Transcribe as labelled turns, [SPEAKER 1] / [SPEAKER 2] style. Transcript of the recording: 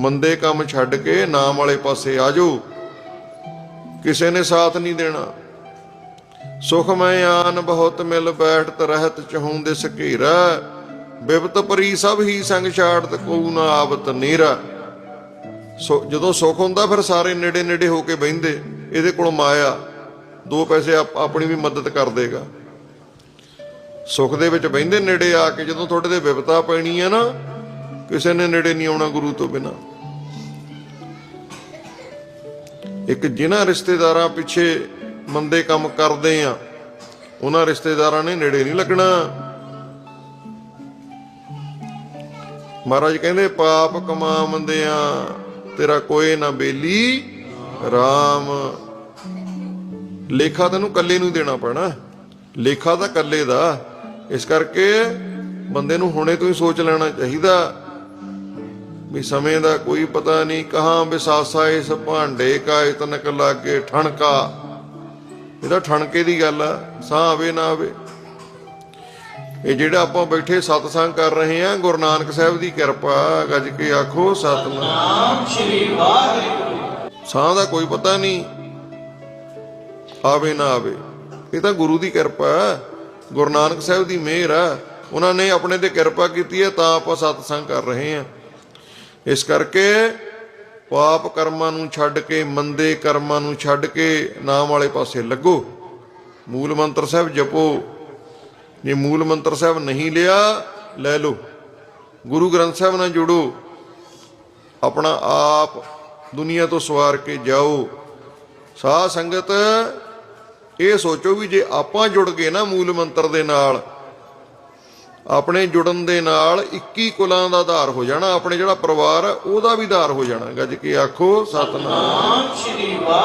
[SPEAKER 1] ਮੰਦੇ ਕੰਮ ਛੱਡ ਕੇ ਨਾਮ ਵਾਲੇ ਪਾਸੇ ਆ ਜਾਓ। ਕਿਸੇ ਨੇ ਸਾਥ ਨਹੀਂ ਦੇਣਾ। ਸੁਖ ਮੈਂ ਆਨ ਬਹੁਤ ਮਿਲ ਬੈਠਤ ਰਹਿਤ ਚਹੂੰਦੇ ਸਕੀਰਾ ਬਿਪਤ ਪਰੀ ਸਭ ਹੀ ਸੰਗ ਛਾੜਤ ਕੋ ਨਾ ਆਵਤ ਨੀਰਾ। ਸੋ ਜਦੋਂ ਸੁਖ ਹੁੰਦਾ ਫਿਰ ਸਾਰੇ ਨੇੜੇ ਨੇੜੇ ਹੋ ਕੇ ਬਹਿੰਦੇ। ਇਹਦੇ ਕੋਲ ਮਾਇਆ ਦੋ ਪੈਸੇ ਆਪ- ਆਪਣੀ ਵੀ ਮਦਦ ਕਰ ਦੇਗਾ। ਸੁਖ ਦੇ ਵਿੱਚ ਬਹਿੰਦੇ ਨੇੜੇ ਆ ਕੇ ਜਦੋਂ ਤੁਹਾਡੇ ਤੇ ਵਿਪਤਾ ਪੈਣੀ ਹੈ ਨਾ, ਕਿਸੇ ਨੇ ਨੇੜੇ ਨਹੀਂ ਆਉਣਾ ਗੁਰੂ ਤੋਂ ਬਿਨਾ। ਇੱਕ ਜਿਨ੍ਹਾਂ ਰਿਸ਼ਤੇਦਾਰਾਂ ਪਿੱਛੇ ਮੰਦੇ ਕੰਮ ਕਰਦੇ ਆ, ਉਹਨਾਂ ਰਿਸ਼ਤੇਦਾਰਾਂ ਨੇ ਨੇੜੇ ਨਹੀਂ ਲੱਗਣਾ। ਮਹਾਰਾਜ ਕਹਿੰਦੇ, ਪਾਪ ਕਮਾਵੰਦਿਆਂ ਤੇਰਾ ਕੋਈ ਨਾ ਬੇਲੀ RAM ਲੇਖਾ ਤੈਨੂੰ ਕੱਲੇ ਨੂੰ ਦੇਣਾ ਪੈਣਾ। ਲੇਖਾ ਤਾਂ ਕੱਲੇ ਦਾ। ਇਸ ਕਰਕੇ ਬੰਦੇ ਨੂੰ ਹੁਣੇ ਤੋਂ ਹੀ ਸੋਚ ਲੈਣਾ ਚਾਹੀਦਾ। ਵੀ ਸਮੇਂ ਦਾ ਕੋਈ ਪਤਾ ਨਹੀਂ ਕਹਾਂ ਵਿਸਾਸਾ ਇਸ ਭਾਂਡੇ ਕਾ, ਇਤਨਕ ਲਾਗੇ ਠਣਕਾ। ਇਹਦਾ ਠਣਕੇ ਦੀ ਗੱਲ ਆ, ਸਾਹ ਆਵੇ ਨਾ ਆਵੇ। ਇਹ ਜਿਹੜਾ ਆਪਾਂ ਬੈਠੇ ਸਤਸੰਗ ਕਰ ਰਹੇ ਆ ਗੁਰੂ ਨਾਨਕ ਸਾਹਿਬ ਦੀ ਕਿਰਪਾ, ਗੱਜ ਕੇ ਆਖੋ ਸਤਨਾਮ।
[SPEAKER 2] ਸ਼੍ਰੀ ਵਾਹਿਗੁਰੂ
[SPEAKER 1] ਸਾਹ ਦਾ ਕੋਈ ਪਤਾ ਨਹੀਂ, ਆਵੇ ਨਾ ਆਵੇ। ਇਹ ਤਾਂ ਗੁਰੂ ਦੀ ਕਿਰਪਾ ਗੁਰੂ ਨਾਨਕ ਸਾਹਿਬ ਦੀ ਮਿਹਰ ਆ। ਉਹਨਾਂ ਨੇ ਆਪਣੇ ਤੇ ਕਿਰਪਾ ਕੀਤੀ ਹੈ ਤਾਂ ਆਪਾਂ ਸਤਸੰਗ ਕਰ ਰਹੇ ਹਾਂ। ਇਸ ਕਰਕੇ ਪਾਪ ਕਰਮਾਂ ਨੂੰ ਛੱਡ ਕੇ, ਮੰਦੇ ਕਰਮਾਂ ਨੂੰ ਛੱਡ ਕੇ ਨਾਮ ਵਾਲੇ ਪਾਸੇ ਲੱਗੋ। ਮੂਲ ਮੰਤਰ ਸਾਹਿਬ ਜਪੋ। ਜੇ ਮੂਲ ਮੰਤਰ ਸਾਹਿਬ ਨਹੀਂ ਲਿਆ, ਲੈ ਲਓ। ਗੁਰੂ ਗ੍ਰੰਥ ਸਾਹਿਬ ਨਾਲ ਜੁੜੋ। ਆਪਣਾ ਆਪ ਦੁਨੀਆ ਤੋਂ ਸਵਾਰ ਕੇ ਜਾਓ। ਸਾਧ ਸੰਗਤ, ਇਹ ਸੋਚੋ ਵੀ ਜੇ ਆਪਾਂ ਜੁੜ ਗਏ ਨਾ ਮੂਲ ਮੰਤਰ ਦੇ ਨਾਲ ਆਪਣੇ ਜੁੜਨ ਦੇ ਨਾਲ 21 ਕੁਲਾਂ ਦਾ ਆਧਾਰ ਹੋ ਜਾਣਾ, ਆਪਣੇ ਜਿਹੜਾ ਪਰਿਵਾਰ ਹੈ ਉਹਦਾ ਵੀ ਆਧਾਰ ਹੋ ਜਾਣਾ। ਗੱਜ ਕੇ ਆਖੋ ਸਤਨਾਮ,
[SPEAKER 2] ਸ਼੍ਰੀ ਵਾਹਿਗੁਰੂ।